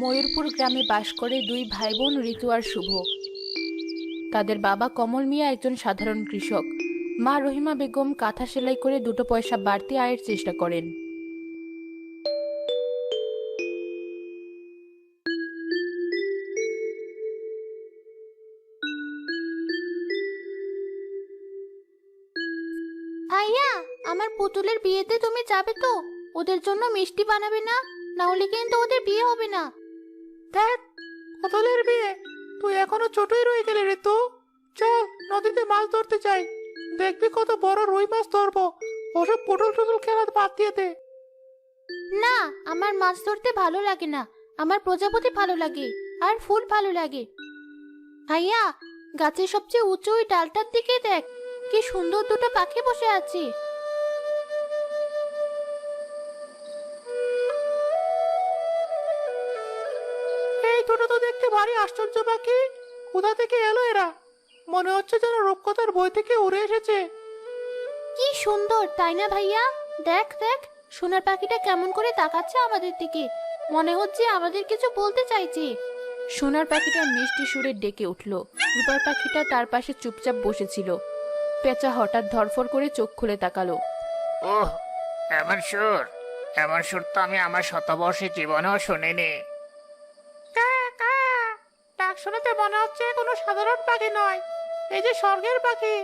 ময়ূরপুর গ্রামে বাস করে দুই ভাই বোন ঋতু আর শুভ। তাদের বাবা কমল মিয়া একজন সাধারণ কৃষক। মা রহিমা বেগম কাঁথা সেলাই করে দুটো পয়সা বাড়তি আয়ের চেষ্টা করেন। আইয়া আমার পুতুলের বিয়েতে তুমি যাবে তো? ওদের জন্য মিষ্টি বানাবে না? না হলে কিন্তু ওদের বিয়ে হবে না। দেখ কতলের বিয়ে। তুই এখনও ছোটই রয়ে গেলি রে তো। চল, নদীতে মাছ ধরতে যাই। দেখবি কত বড় রুই মাছ ধরবো। ওসব পটল টটল খেলা বাদ দিয়ে দে। না, আমার মাছ ধরতে ভালো লাগে না। আমার প্রজাপতি ভালো লাগে, আর ফুল ভালো লাগে। আইয়া গাছের সবচেয়ে উঁচু ওই ডালটার দিকে দেখ। কি সুন্দর দুটো পাখি বসে আছে। দুটো তো দেখতে ভারী আশ্চর্য পাখি। কোথা থেকে এলো এরা? মনে হচ্ছে যেন রূপকথার বই থেকে উড়ে এসেছে। কি সুন্দর তাই না ভাইয়া? দেখ দেখ সোনার পাখিটা কেমন করে তাকাচ্ছে আমাদের দিকে। মনে হচ্ছে আমাদের কিছু বলতে চাইছে। সোনার পাখিটা মিষ্টি সুরে ডেকে উঠল। রূপার পাখিটা তার পাশে চুপচাপ বসেছিল। পেঁচা হঠাৎ ধরফর করে চোখ খুলে তাকালো। ওহ এমন সুর। এমন সুর তো আমি আমার শতবর্ষী জীবনেও শুনিনি। ডাক শোনাতে মনে হচ্ছে কোনো সাধারণ পাখি নয়। এই যে স্বর্গের পাখি।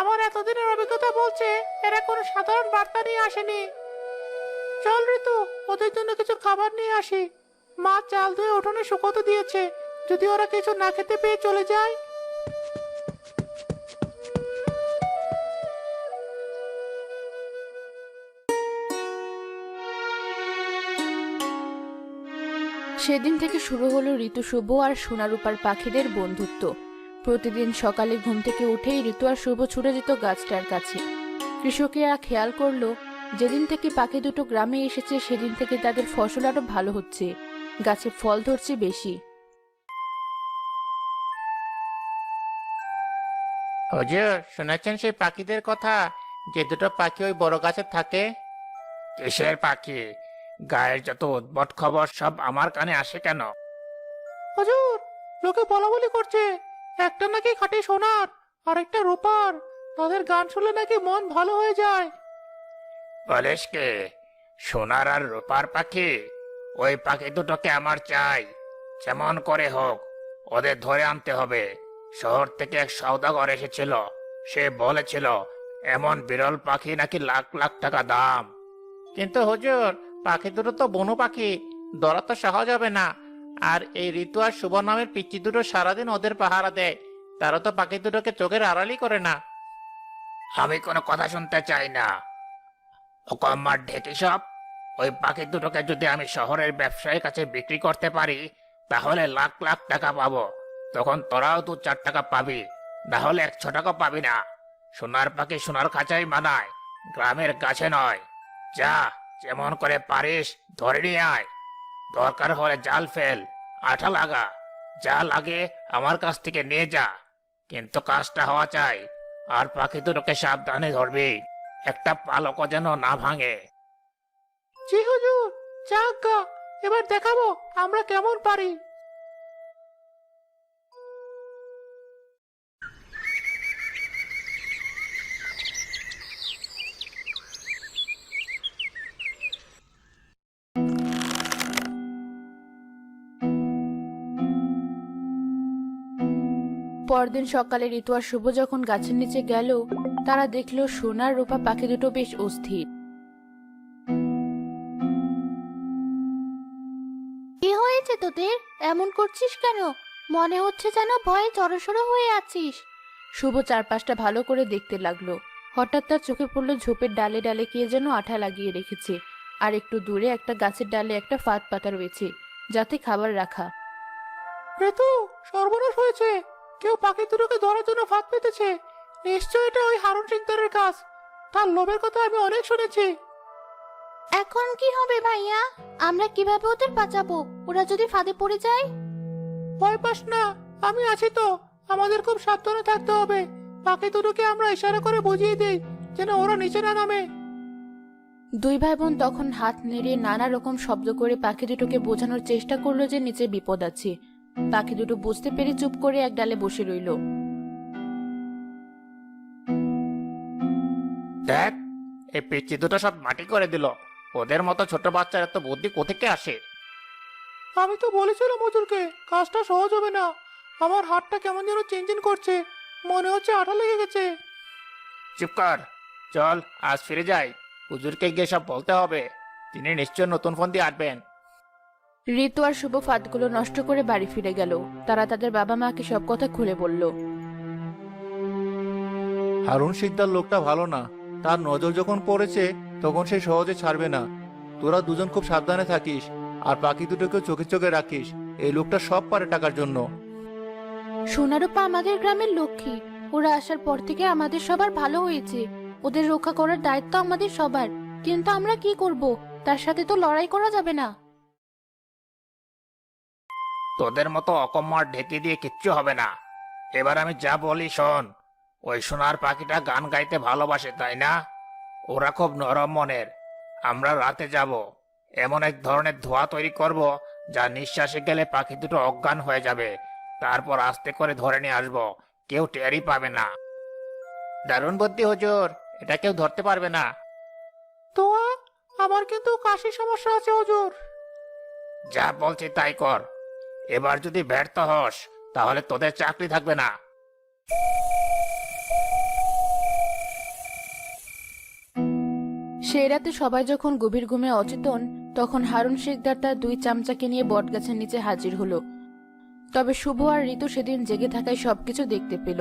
আমার এতদিনের অভিজ্ঞতা বলছে এরা কোনো সাধারণ বার্তা নিয়ে আসেনি। চল ঋতু, ওদের জন্য কিছু খাবার নিয়ে আসি। মা চাল ধুয়ে উঠোনে শুকোতে দিয়েছে। যদি ওরা কিছু না খেতে পেয়ে চলে যায় সেদিন থেকে শুরু হলো ঋতু শুভ আর সোনারূপার পাখিদের বন্ধুত্ব। প্রতিদিন সকালে ঘুম থেকে উঠেই ঋতু আর শুভ ছুটে যেত গাছটার কাছে। কৃষকেরা খেয়াল করল যেদিন থেকে পাখি দুটো গ্রামে এসেছে সেদিন থেকে তাদের ফসল আরও ভালো হচ্ছে। গাছে ফল ধরছে বেশি। হুজুর শুনেছেন সেই পাখিদের কথা? যে দুটো পাখি ওই বড় গাছে থাকে? কিসের পাখি? গায়ের যত উদ্ভট খবর সব আমার কানে আসে কেন? হুজুর লোকে বলা বলি করছে। একটা নাকি খাঁটি সোনার আর একটা রূপার। তাদের গান শুনলে নাকি মন ভালো হয়ে যায়। বলিস কে সোনার আর রূপার পাখি ওই পাখি দুটোকে আমার চাই। যেমন করে হোক ওদের ধরে আনতে হবে। শহর থেকে এক সওদাগর এসেছিল। সে বলেছিল এমন বিরল পাখি নাকি লাখ লাখ টাকা দাম। কিন্তু হুজুর পাখি দুটো তো বনু পাখি ধরা তো সহজ হবে না। আর এই ঋতু আর শুভ নামের পিচ্ছি দুটো সারাদিন ওদের পাহারা দেয়, তারা তো পাখি দুটোকে চোখের আড়ালই করে না। আমি কোনো কথা শুনতে চাই না। ও কম্মার ঢেটি সব, ওই পাখি দুটোকে যদি আমি শহরের ব্যবসায়ীর কাছে বিক্রি করতে পারি, তাহলে লাখ লাখ টাকা পাবো। তখন তোরাও দু চার টাকা পাবি, না হলে একশো টাকা পাবি না। সোনার পাখি সোনার খাঁচাই মানায়, গ্রামের কাছে নয়। যা যেমন করে পারিস, ধরে নিয়ে আয়। দরকার হলে জাল ফেল, আঠা লাগা। যা লাগে আমার কাছ থেকে নিয়ে যা। কিন্তু কাজটা হওয়া চাই, আর পাখি দুটোকে সাবধানে ধরবি। একটা পালকও যেন না ভাঙে। জি হুজুর, যাক এবার দেখাবো আমরা কেমন পারি। পরদিন সকালে ঋতু আর শুভ যখন গাছের নিচে গেল তারা দেখল সোনার রূপা পাখি দুটো বেশ অস্থির। কি হয়েছে তোদের? এমন করছিস কেন? মনে হচ্ছে যেন ভয়ে জড়সড় হয়ে আছিস। শুভ চারপাশটা ভালো করে দেখতে লাগল। হঠাৎ তার চোখে পড়ল ঝোপের ডালে ডালে কে যেন আঠা লাগিয়ে রেখেছে। আর একটু দূরে একটা গাছের ডালে একটা ফাঁদ পাতা রয়েছে যাতে খাবার রাখা। ঋতু সর্বনাশ হয়েছে। কেউ পাখি দুটোকে ধরার জন্য ফাঁদ পেতেছে। নিশ্চয় এটা ওই হারুন সিকদারের কাজ। তার লোভের কথা আমি অনেক শুনেছি। এখন কি হবে ভাইয়া? আমরা কীভাবে ওদের বাঁচাবো? ওরা যদি ফাঁদে পড়ে যায়? ভয় পাস না আমি আছি তো। আমাদের খুব সাবধানে থাকতে হবে। পাখি দুটোকে আমরা ইশারা করে বুঝিয়ে দেই যেন ওরা নিচে না নামে। দুই ভাই বোন তখন হাত নেড়ে নানা রকম শব্দ করে পাখি দুটোকে বোঝানোর চেষ্টা করল যে নিচে বিপদ আছে। পাখি দুটো বুঝতে পেরে চুপ করে এক ডালে বসে রইল। দেখ এই পিচ্ছি দুটো সব মাটি করে দিল। ওদের মতো ছোট বাচ্চার এত বুদ্ধি কোথেকে আসে? আমি তো বলেছিলাম মজুরকে কাজটা সহজ হবে না। আমার হাতটা কেমন যেন চিনচিন করছে। মনে হচ্ছে আঠা লেগে গেছে। চুপ কর। চল আজ ফিরে যাই। হুজুরকে গিয়ে সব বলতে হবে। তিনি নিশ্চয় নতুন ফোন দিয়ে আসবেন ঋতু আর শুভ ফাঁদগুলো নষ্ট করে বাড়ি ফিরে গেল। তারা তাদের বাবা মাকে সব কথা খুলে বলল। হারুন শিকদার লোকটা ভালো না। তার নজর যখন পড়েছে তখন সে সহজে ছাড়বে না। তোরা দুজন খুব সাবধানে থাকিস আর বাকি দুটোকে চোখে চোখে রাখিস। এই লোকটা সব পারে টাকার জন্য। সোনারূপা আমাদের গ্রামের লক্ষ্মী। ওরা আসার পর থেকে আমাদের সবার ভালো হয়েছে। ওদের রক্ষা করার দায়িত্ব আমাদের সবার। কিন্তু আমরা কি করব? তার সাথে তো লড়াই করা যাবে না। তোদের মতো অকম্মার ঢেকে দিয়ে কিচ্ছু হবে না। এবার আমি যা বলি শোন ওই সোনার পাখিটা গান গাইতে ভালোবাসে তাই না? ওরা খুব নরম মনের। আমরা রাতে যাব। এমন এক ধরনের ধোঁয়া তৈরি করব যা নিঃশ্বাসে গেলে পাখি দুটো অজ্ঞান হয়ে যাবে। তারপর আস্তে করে ধরে নিয়ে আসব। কেউ টেরই পাবে না। দারুণ বুদ্ধি হুজুর। এটা কেউ ধরতে পারবে না। তোয়া আমার কিন্তু কাশি সমস্যা আছে হুজুর। যা বলছি তাই কর। এবার যদি ব্যর্থ হস, তাহলে তোদের চাকরি থাকবে না। সেই রাতে সবাই যখন গভীর ঘুমে অচেতন, তখন হারুন শেখদার তার দুই চামচাকে নিয়ে বটগাছের নিচে হাজির হলো। তবে শুভ আর ঋতু সেদিন জেগে থাকায় সবকিছু দেখতে পেল।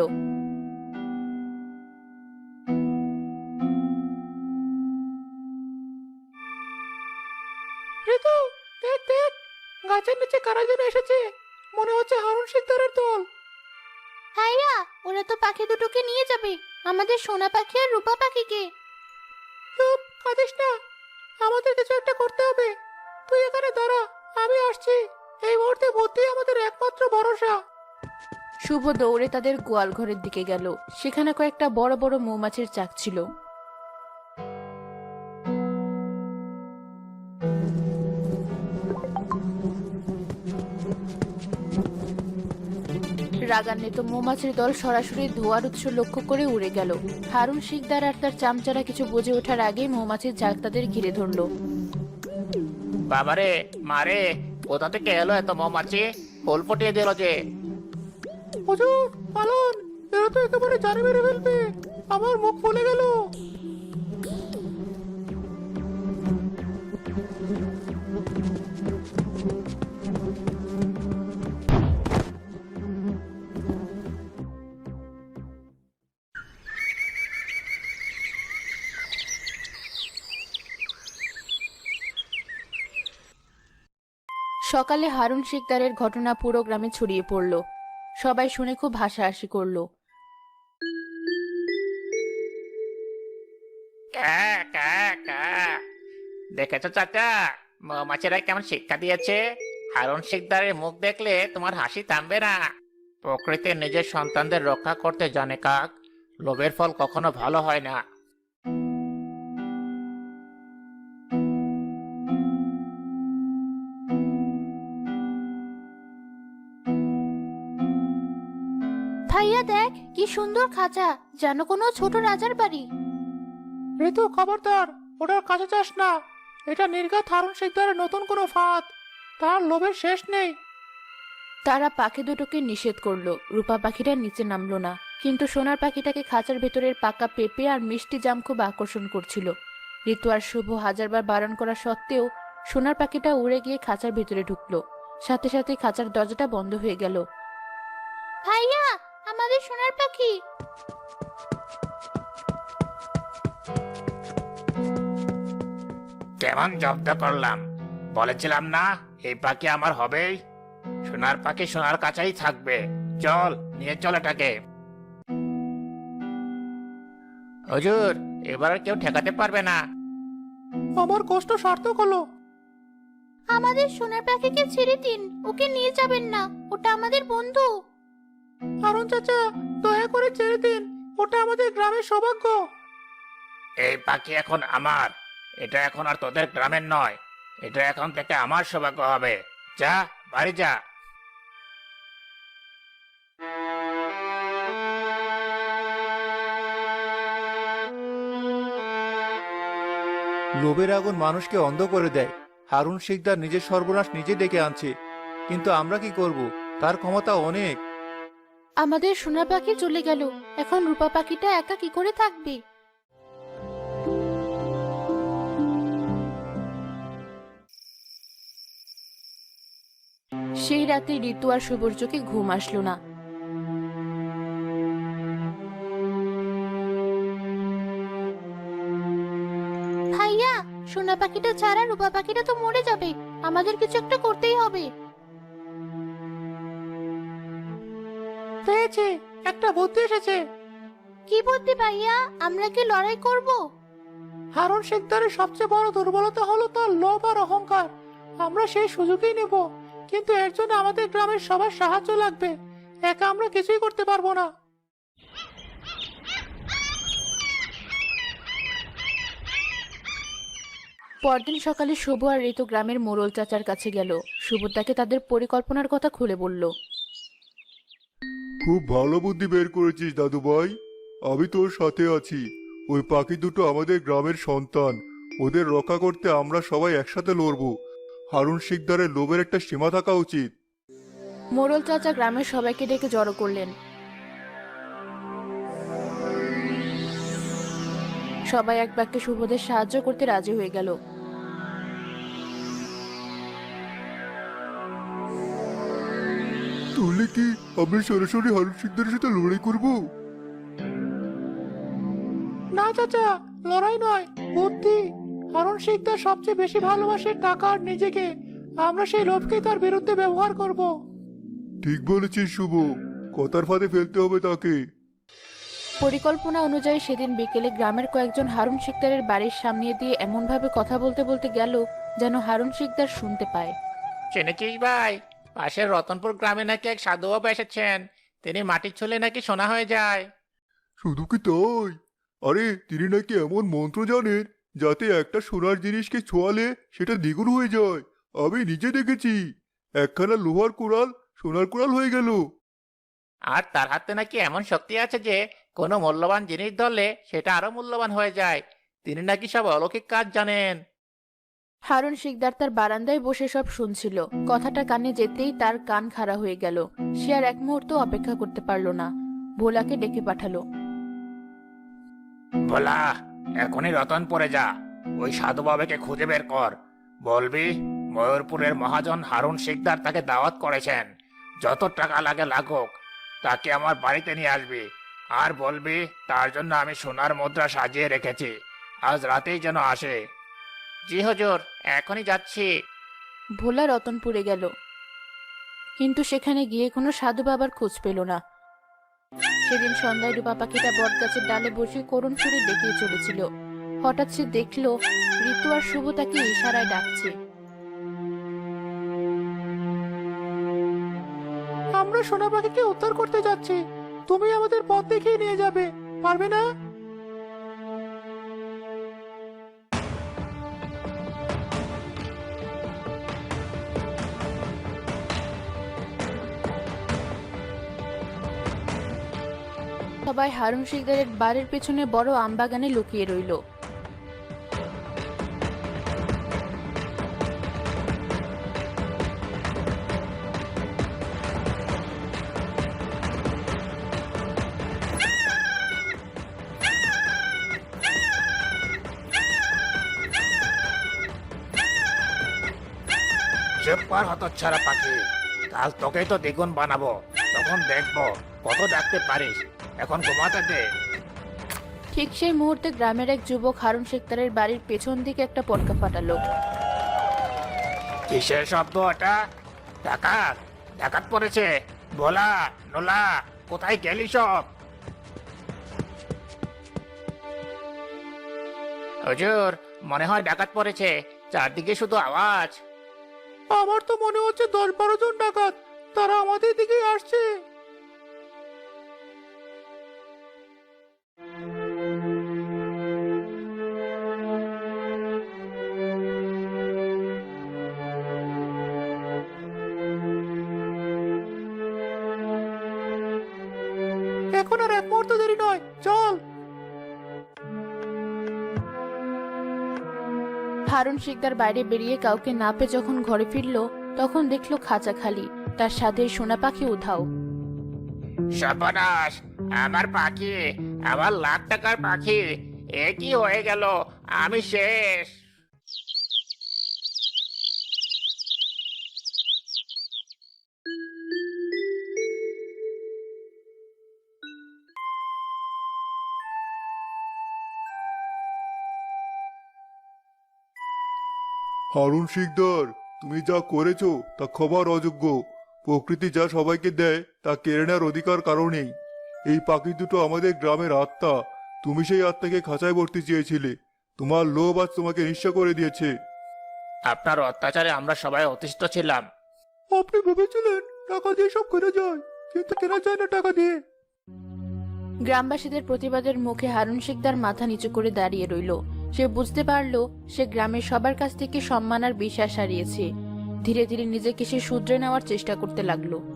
আমাদের সোনা পাখি আর রূপা পাখিকে। চুপ কাঁদিস না। আমাদের কিছু একটা করতে হবে। তুই এখানে দাঁড়া আমি আসছি। এই মুহূর্তে বুদ্ধি আমাদের একমাত্র ভরসা। শুভ দৌড়ে তাদের গোয়াল ঘরের দিকে গেল। সেখানে কয়েকটা বড় বড় মৌমাছির চাক ছিল। রাগান্বিত মৌমাছির দল সরাসরি ধোয়ার উৎস লক্ষ্য করে উড়ে গেল। হারুন শিকদার আর তার চামচারা কিছু বুঝে ওঠার আগেই মৌমাছির ঝাঁক তাদের ঘিরে ধরলো। বাবারে মারে কোথা থেকে এলো এত মৌমাছি? ফুল ফুটিয়ে দিল যে। হুজুর পালন। এরা তো একেবারে জানে মেরে ফেলবে। আমার মুখ ফুলে গেল। সকালে হারুন শিকদারের ঘটনা পুরো গ্রামে ছড়িয়ে পড়ল। সবাই শুনে খুব হাসাহাসি করল। ক্যা, ক্যা। দেখেছ চাচা মৌমাছিরা কেমন শিক্ষা দিয়েছে? হারুন শিকদারের মুখ দেখলে তোমার হাসি থামবে না। প্রকৃতির নিজের সন্তানদের রক্ষা করতে জানে কাক লোভের ফল কখনো ভালো হয় না। কি সুন্দর খাঁচা যেন কোনো ছোট রাজার বাড়ি। ঋতু খবরদার ওটার কাছে যাস না। এটা নির্ঘাত হারুন শিকদারের নতুন কোনো ফাঁদ। তার লোভের শেষ নেই। তারা পাখি দুটোকে নিষেধ করল। রূপা পাখিটা নিচে নামলো না। কিন্তু সোনার পাখিটাকে খাঁচার ভেতরের পাকা পেঁপে আর মিষ্টি জাম খুব আকর্ষণ করছিল। ঋতু আর শুভ হাজারবার বারণ করা সত্ত্বেও সোনার পাখিটা উড়ে গিয়ে খাঁচার ভেতরে ঢুকলো। সাথে সাথে খাঁচার দরজাটা বন্ধ হয়ে গেল। ভাইয়া আমাদের সোনার পাখি? কেমন জব্দ করলাম? বলেছিলাম না এই পাখি আমার হবেই। সোনার পাখি সোনার কাছেই থাকবে। চল নিয়ে চল এটাকে। হুজুর এবার আর কেউ ঠেকাতে পারবে না। আমার কষ্ট সার্থক হলো। আমাদের সোনার পাখিকে ছেড়ে দিন ওকে নিয়ে যাবেন না ওটা আমাদের বন্ধু। হারুন চাচা দয়া করে ছেড়ে দিন। ওটা আমাদের গ্রামের সৌভাগ্য। এই পাখি এখন আমার। এটা এখন আর তোদের গ্রামের নয়। এটা এখন থেকে আমার সৌভাগ্য হবে। যা বাড়ি যা। লোভের আগুন মানুষকে অন্ধ করে দেয়। হারুন শিকদার নিজের সর্বনাশ নিজে ডেকে আনছে। কিন্তু আমরা কি করব? তার ক্ষমতা অনেক। আমাদের সোনা পাখি চলে গেল। এখন রূপা পাখিটা একা কি করে থাকবে? সেই রাতে ঋতু আর সূর্যকে ঘুম আসলো না। ভাইয়া, সোনা পাখিটা ছাড়া রূপা পাখিটা তো মরে যাবে। আমাদের কিছু একটা করতেই হবে। পেয়েছি একটা বুদ্ধি এসেছে। কি বুদ্ধি ভাইয়া? আমরা কি লড়াই করব? হারুন শিকদারের সবচেয়ে বড় দুর্বলতা হলো তার লোভ আর অহংকার। আমরা সেই সুযোগই নেব কিন্তু এর জন্য আমাদের গ্রামের সবার সাহায্য লাগবে। একা আমরা কিছুই করতে পারব না। পরদিন সকালে শুভ আর ঋতু গ্রামের মোড়ল চাচার কাছে গেল। শুভ তাকে তাদের পরিকল্পনার কথা খুলে বলল। খুব ভালো বুদ্ধি বের করেছিস দাদু ভাই আমি তোর সাথে আছি। ওই পাখি দুটো আমাদের গ্রামের সন্তান। ওদের রক্ষা করতে আমরা সবাই একসাথে লড়বো। হারুন শিকদারের লোভের একটা সীমা থাকা উচিত। মোড়ল চাচা গ্রামের সবাইকে ডেকে জড়ো করলেন। সবাই এক বাক্যে শুভদের সাহায্য করতে রাজি হয়ে গেল। তাহলে কি আমরা সরাসরি হারুন শিকদারের সাথে লড়াই করব? না চাচা লড়াই নয় বুদ্ধি। হারুন শিকদার সবচেয়ে বেশি ভালোবাসে টাকা আর নিজেকে। আমরা সেই লোভকে তার বিরুদ্ধে ব্যবহার করব। ঠিক বলেছিস শুভ। কথার ফাঁদে ফেলতে হবে তাকে। পরিকল্পনা অনুযায়ী সেদিন বিকেলে গ্রামের কয়েকজন হারুন শিকদারের বাড়ির সামনে দিয়ে এমনভাবে কথা বলতে বলতে গেল যেন হারুন শিকদার শুনতে পায়। চিনেছিস ভাই? পাশের রতনপুর গ্রামে নাকি এক সাধু বাবা এসেছেন তিনি মাটির ছলে নাকি সোনা হয়ে যায়। শুধু কি তাই? আরে তিনি নাকি এমন মন্ত্র জানেন যাতে একটা সোনার জিনিসকে ছোঁয়ালে সেটা দ্বিগুণ হয়ে যায়। আমি নিজে দেখেছি। একখানা লোহার কুড়াল সোনার কুড়াল হয়ে গেল। আর তার হাতে নাকি এমন শক্তি আছে যে কোনো মূল্যবান জিনিস ধরলে সেটা আরও মূল্যবান হয়ে যায়। তিনি নাকি সব অলৌকিক কাজ জানেন। হারুন শিকদার তার বারান্দায় বসে সব শুনছিল। কথাটা কানে যেতেই তার কান খাড়া হয়ে গেল। সে আর এক মুহূর্ত অপেক্ষা করতে পারল না। ভোলাকে ডেকে পাঠালো। বলা এখনই রতনপুরে যা। ওই সাধু বাবাকে খুঁজে বের কর। বলবি, ময়ূরপুরের মহাজন হারুন শিকদার তাকে দাওয়াত করেছেন। যত টাকা লাগে লাগুক, তাকে আমার বাড়িতে নিয়ে আসবি। আর বলবি, তার জন্য আমি সোনার মুদ্রা সাজিয়ে রেখেছি। আজ রাতেই যেন আসে। জি হুজুর এখনই যাচ্ছি। ভোলা রতনপুরে গেল। কিন্তু সেখানে গিয়ে কোনো সাধু বাবার খোঁজ পেল না। সেদিন সন্ধ্যায় রূপা পাখিটা বটগাছের ডালে বসে করুণ সুরে ডেকে চলেছিল। হঠাৎ সে দেখল ঋতু আর শুভ তাকে ইশারায় ডাকছে। আমরা সোনা পাখিকে উদ্ধার করতে যাচ্ছি। তুমি আমাদের পথ দেখিয়ে নিয়ে যাবে পারবে না? সবাই হারুন শিকদারের বাড়ির পেছনে বড় আমবাগানে লুকিয়ে রইল। চুপ কর হতচ্ছাড়া পাখি। কাল তোকেই তো দ্বিগুণ বানাবো, তখন দেখব কত ডাকতে পারিস। এখন ঘুমাতে দে। ঠিক সেই মুহূর্তে গ্রামের এক যুবক হারুন শিকদারের বাড়ির পেছন দিকে একটা পটকা ফাটালো। কিসের শব্দ ওটা ডাকাত ডাকাত পড়েছে। ভোলা নোলা কোথায় গেলি সব? হুজুর মনে হয় ডাকাত পড়েছে। চারদিকে শুধু আওয়াজ। আমার তো মনে হচ্ছে দশ বারো জন ডাকাত। তারা আমাদের দিকে হারুন শিকদার বাইরে বেরিয়ে কাউকে না পেয়ে যখন ঘরে ফিরল, তখন দেখল খাঁচা খালি। তার সাথে সোনা পাখি উধাও। সর্বনাশ! আমার পাখি, আমার লাখ টাকার পাখি, এ কি হয়ে গেল? আমি শেষ। হারুন শিকদার তুমি যা করেছ তা খবর অযোগ্য। প্রকৃতি যা সবাইকে দেয় তা কেড়ে নেওয়ার অধিকার কারণেই। এই পাখি দুটো আমাদের গ্রামের আত্মা। তুমি সেই আত্মাকে খাঁচায় ভর্তি চেয়েছিলে। তোমার লোভ আজ তোমাকে নিঃস্ব করে দিয়েছে। আপনার অত্যাচারে আমরা সবাই অতিষ্ঠ ছিলাম। আপনি ভেবেছিলেন টাকা দিয়ে সব কেনা যায় কিন্তু কেনা যায় না টাকা দিয়ে। গ্রামবাসীদের প্রতিবাদের মুখে হারুন শিকদার মাথা নিচু করে দাঁড়িয়ে রইল। সে বুঝতে পারল সে গ্রামের সবার কাছ থেকে সম্মান আর বিশ্বাস হারিয়েছে। ধীরে ধীরে নিজেকে সে শুধরে নেওয়ার চেষ্টা করতে লাগল।